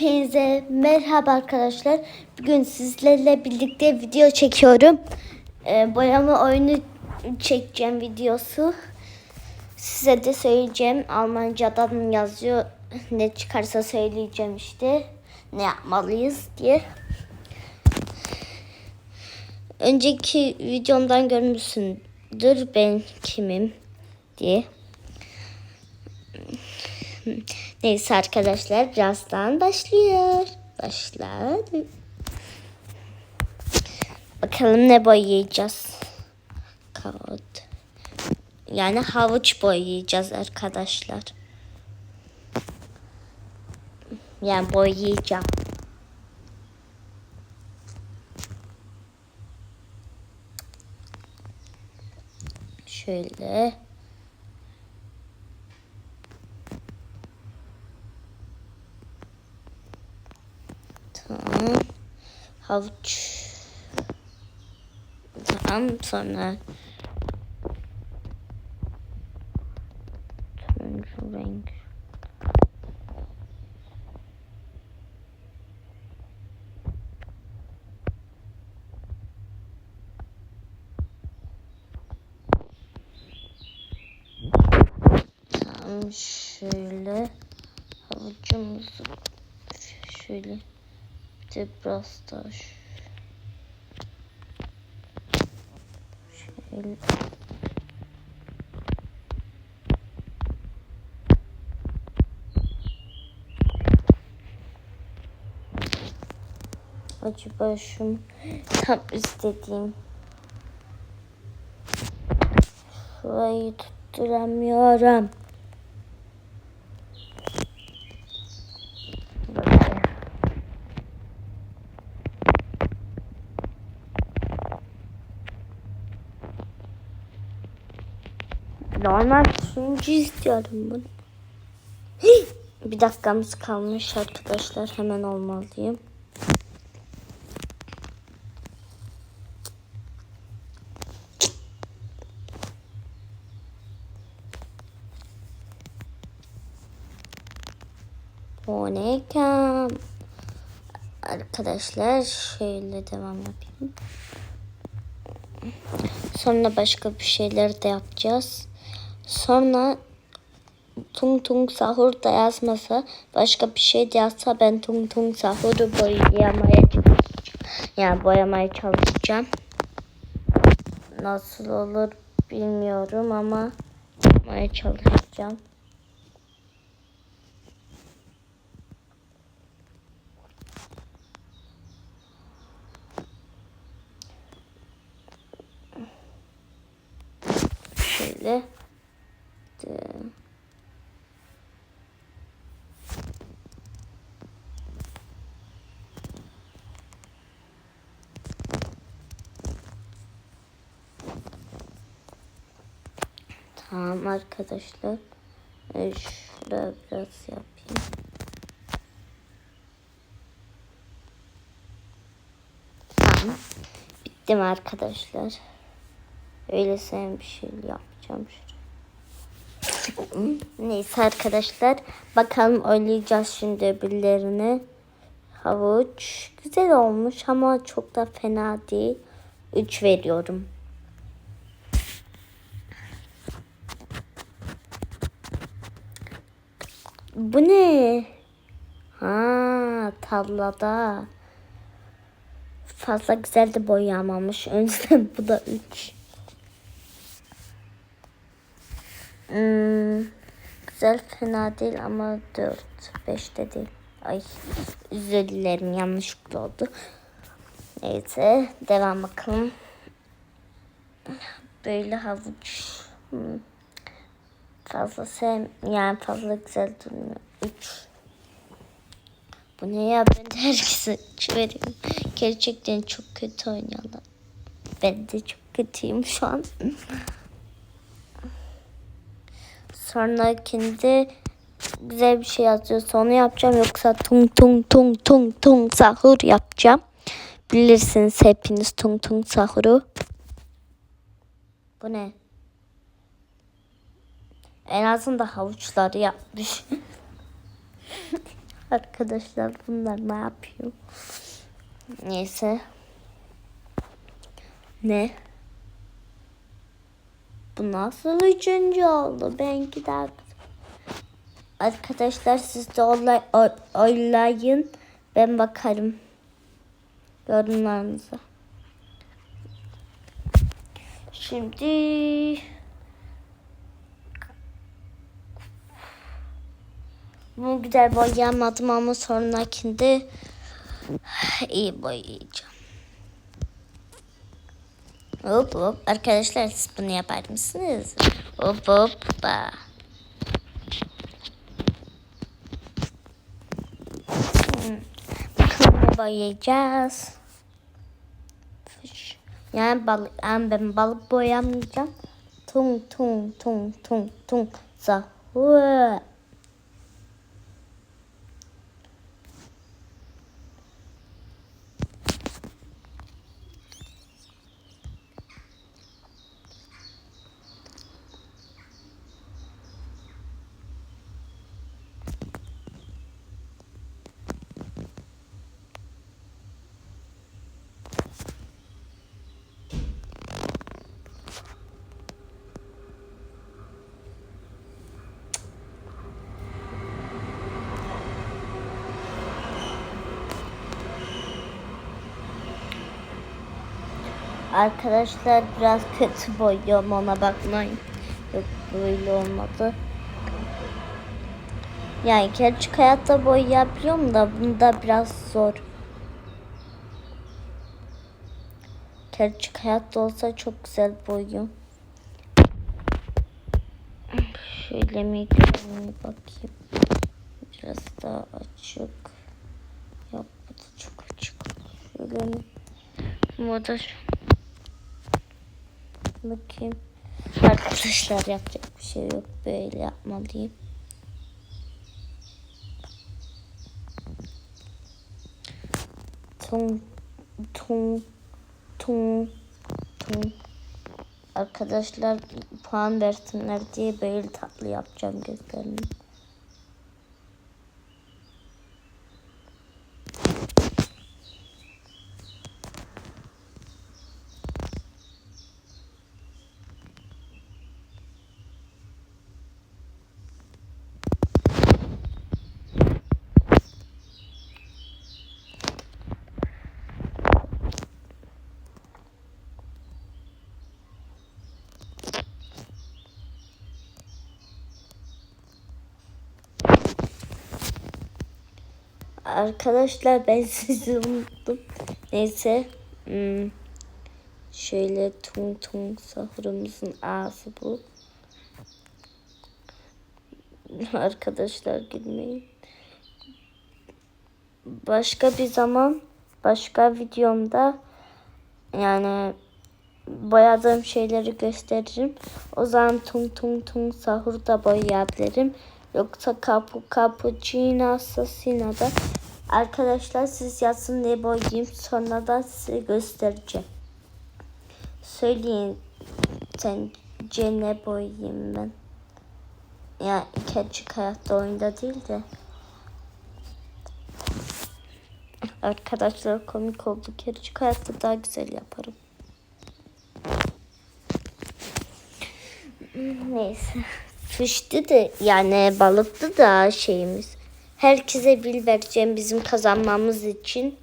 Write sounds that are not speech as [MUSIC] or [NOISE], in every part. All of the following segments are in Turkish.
Hepinize merhaba arkadaşlar. Bugün sizlerle birlikte video çekiyorum. Ee, boyama oyunu çekeceğim videosu. Size de söyleyeceğim. Almancadan yazıyor. Ne çıkarsa söyleyeceğim işte. Ne yapmalıyız diye. Önceki videomdan görmüşsündür ben kimim diye. Neyse arkadaşlar birazdan başlıyor. Başladı. Bakalım ne boyayacağız. Kağıt. Yani havuç boyayacağız arkadaşlar. Yani boyayacağım. Şöyle. Tamam. Havuç. Tamam sonra turuncu renk. Tamam şöyle havucumuzu şöyle bir de biraz daha ş- şöyle acaba şu tam istediğim şurayı tutturamıyorum. Böyle. Normal turuncu istiyorum bunu. Hii! Bir dakikamız kalmış arkadaşlar. Hemen olmalıyım. O ne kam? Arkadaşlar şöyle devam yapayım. Sonra başka bir şeyler de yapacağız. Sonra tung tung sahur da yazmasa başka bir şey de yazsa ben tung tung sahuru boyamaya. Yani boyamaya çalışacağım. Nasıl olur bilmiyorum ama yapmaya çalışacağım. Şöyle. Tamam arkadaşlar. Ee, Şurada biraz yapayım. Tamam. Bittim arkadaşlar. Öylesine bir şey yapacağım şuraya. Neyse arkadaşlar. Bakalım oynayacağız şimdi öbürlerini. Havuç. Güzel olmuş ama çok da fena değil. 3 veriyorum. Bu ne? Ha, tavlada. Fazla güzel de boyamamış. Yüzden [LAUGHS] bu da 3. Hmm, güzel fena değil ama 4. 5 de değil. Ay özür dilerim yanlışlıkla oldu. Neyse devam bakalım. Böyle havuç. Hmm. Fazla sev yani fazla güzel durmuyor. 3. Bu ne ya ben de herkese veriyorum. Gerçekten çok kötü oynuyorlar. Ben de çok kötüyüm şu an. Sonrakinde güzel bir şey yazıyorsa onu yapacağım. Yoksa tung tung tung tung tung sahur yapacağım. Bilirsiniz hepiniz tung tung sahuru. Bu ne? En azından havuçları yapmış. [LAUGHS] Arkadaşlar bunlar ne yapıyor? Neyse. Ne? Bu nasıl üçüncü oldu? Benki daha Arkadaşlar siz de olay, oy- oylayın. Ben bakarım. Yorumlarınıza. Şimdi bu güzel boyayamadım ama sonrakinde iyi boyayacağım. Hop hop. Arkadaşlar siz bunu yapar mısınız? Hop hop. Ba. Bakalım boyayacağız. Yani balık, yani ben balık boyamayacağım. Tung tung tung tung tung. Sahur. Arkadaşlar biraz kötü boyuyorum ona bakmayın. Yok böyle olmadı. Yani gerçek hayatta boyayabiliyorum da bunda biraz zor. Gerçek hayatta olsa çok güzel boyuyorum. Şöyle mikrofonu bakayım. Biraz daha açık. Yok bu da çok açık. Şöyle? Bu da. Bakayım. Arkadaşlar yapacak bir şey yok. Böyle yapmalıyım. Tung tung tung tung. Arkadaşlar puan versinler diye böyle tatlı yapacağım gözlerimi. Arkadaşlar [LAUGHS] ben sizi unuttum. Neyse. Hmm. Şöyle tung tung sahurumuzun ağzı bu. [LAUGHS] Arkadaşlar gülmeyin. Başka bir zaman başka videomda yani boyadığım şeyleri gösteririm. O zaman tung tung tung sahurda boyayabilirim. Yoksa kapu cappuccino assassina'da arkadaşlar siz yazın ne boyayayım sonra da size göstereceğim. Söyleyin sence ne boyayayım ben? Yani gerçek hayatta oyunda değil de. Arkadaşlar komik oldu. Gerçek hayatta daha güzel yaparım. Neyse. Fıştı da yani balıktı da şeyimiz. Herkese bil vereceğim bizim kazanmamız için.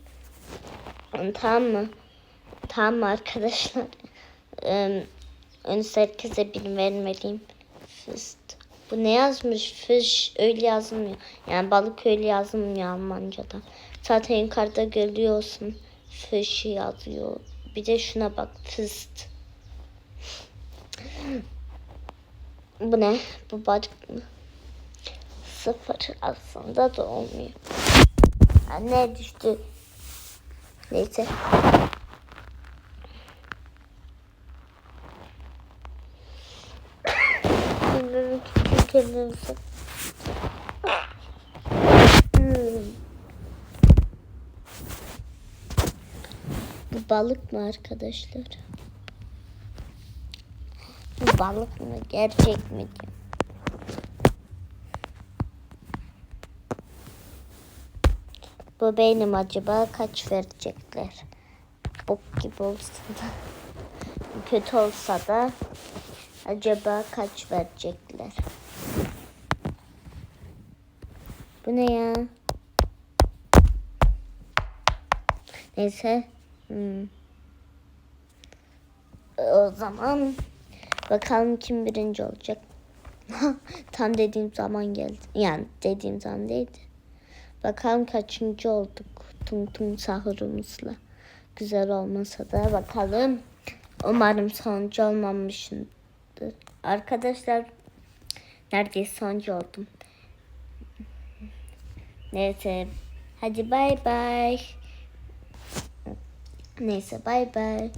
Tamam mı? Tamam mı arkadaşlar? [LAUGHS] Önce herkese bil vermeliyim. Fıst. Bu ne yazmış? Fish öyle yazılmıyor. Yani balık öyle yazılmıyor Almanca'da. Zaten yukarıda görüyorsun. Fish yazıyor. Bir de şuna bak. Fıst. Bu ne? Bu balık mı? Sıfır aslında da olmuyor. Ha, ne düştü? Neyse. Ki kendimizi. Hmm. Bu balık mı arkadaşlar? Bu balık mı? Gerçek mi? Bu benim acaba kaç verecekler? Bok gibi olsa da. Kötü olsa da acaba kaç verecekler? Bu ne ya? Neyse. Hmm. O zaman bakalım kim birinci olacak. [LAUGHS] Tam dediğim zaman geldi. Yani dediğim zaman değildi. Bakalım kaçıncı olduk tung tung sahurumuzla. Güzel olmasa da bakalım. Umarım sonuncu olmamışımdır. Arkadaşlar neredeyse sonuncu oldum. Neyse. Hadi bay bay. Neyse bay bay.